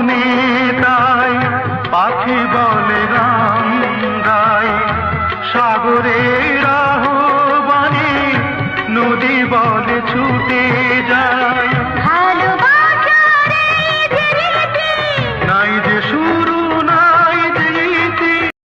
মনে তাই পাখি বলে গান গায় সাগরের আহ্বানে নদী বলে ছুটে